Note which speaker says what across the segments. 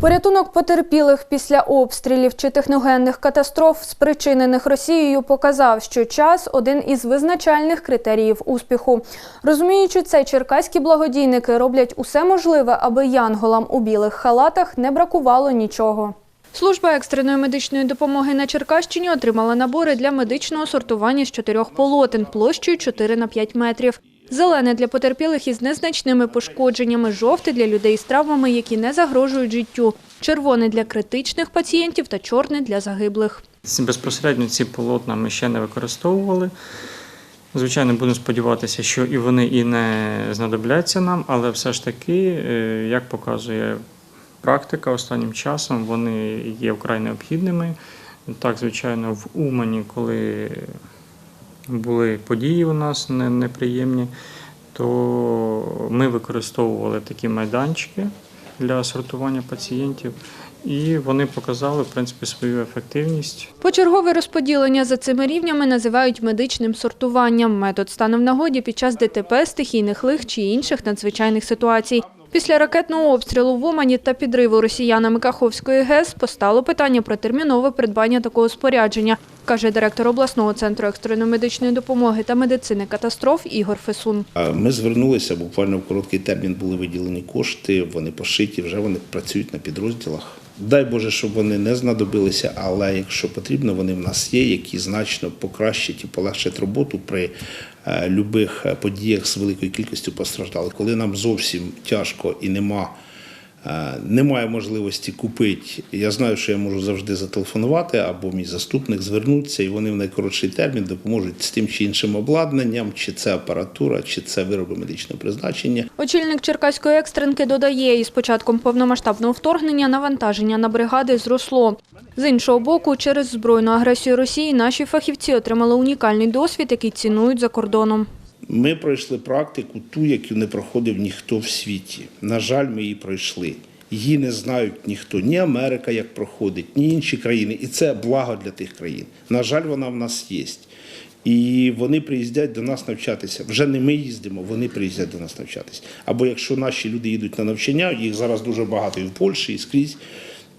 Speaker 1: Порятунок потерпілих після обстрілів чи техногенних катастроф, спричинених Росією, показав, що час один із визначальних критеріїв успіху. Розуміючи це, черкаські благодійники роблять усе можливе, аби янголам у білих халатах не бракувало нічого. Служба екстреної медичної допомоги на Черкащині отримала набори для медичного сортування з чотирьох полотен площею 4 на 5 метрів. Зелене для потерпілих із незначними пошкодженнями, жовте для людей з травмами, які не загрожують життю, червоне для критичних пацієнтів та чорне для загиблих.
Speaker 2: Безпосередньо ці полотна ми ще не використовували. Звичайно, будемо сподіватися, що і вони і не знадобляться нам, але все ж таки, е, як показує практика останнім часом, вони є вкрай необхідними. Так, звичайно, в Умані, коли були події у нас не- неприємні, то ми використовували такі майданчики для сортування пацієнтів, і вони показали в принципі свою ефективність.
Speaker 1: Почергове розподілення за цими рівнями називають медичним сортуванням. Метод стане в нагоді під час ДТП, стихійних лих чи інших надзвичайних ситуацій. Після ракетного обстрілу в Умані та підриву росіянами Каховської ГЕС постало питання про термінове придбання такого спорядження, каже директор обласного центру екстреної медичної допомоги та медицини катастроф Ігор Фесун.
Speaker 3: Ми звернулися буквально в короткий термін були виділені кошти, вони пошиті, вже вони працюють на підрозділах. Дай Боже, щоб вони не знадобилися, але якщо потрібно, вони в нас є, які значно покращать і полегшать роботу при любих е, подіях з великою кількістю постраждалих. Коли нам зовсім тяжко і нема. Е, Немає можливості купити. Я знаю, що я можу завжди зателефонувати або мій заступник звернутися, і вони в найкоротший термін допоможуть з тим чи іншим обладнанням, чи це апаратура, чи це вироби медичного призначення.
Speaker 1: Очільник Черкаської екстренки додає, із початком повномасштабного вторгнення навантаження на бригади зросло. З іншого боку, через збройну агресію Росії наші фахівці отримали унікальний досвід, який цінують за кордоном.
Speaker 3: Ми пройшли практику, ту, яку не проходив ніхто в світі. На жаль, ми її пройшли. Її не знають ніхто, ні Америка як проходить, ні інші країни. І це благо для тих країн. На жаль, вона в нас є. І вони приїздять до нас навчатися. Вже не ми їздимо, вони приїздять до нас навчатися. Або якщо наші люди їдуть на навчання, їх зараз дуже багато і в Польщі, і скрізь,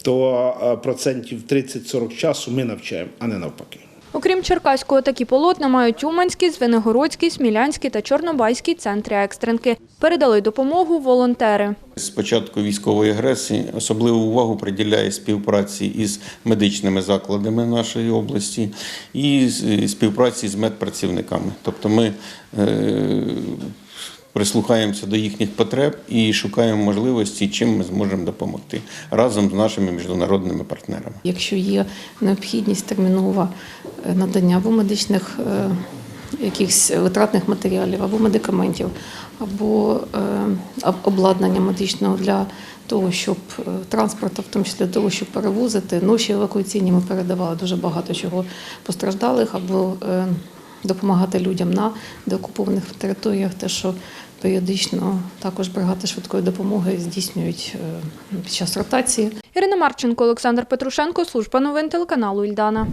Speaker 3: то е, процентів 30-40 часу ми навчаємо, а не навпаки.
Speaker 1: Окрім Черкаського, такі полотна мають Уманський, Звенигородський, Смілянський та Чорнобайський центри екстренки. Передали допомогу волонтери.
Speaker 4: З початку військової агресії особливу увагу приділяє співпраці із медичними закладами нашої області і співпраці з медпрацівниками. Тобто ми е, прислухаємося до їхніх потреб і шукаємо можливості, чим ми зможемо допомогти разом з нашими міжнародними партнерами.
Speaker 5: Якщо є необхідність термінова е, надання або медичних е, якихось витратних матеріалів, або медикаментів, або е, обладнання медичного для того, щоб транспорту, в тому числі для того, щоб перевозити, ноші евакуаційні ми передавали дуже багато чого постраждалих, або допомагати людям на деокупованих територіях, те, що періодично також бригади швидкої допомоги здійснюють е, під час ротації.
Speaker 1: Ірина Марченко, Олександр Петрушенко, служба новин телеканалу Ільдана.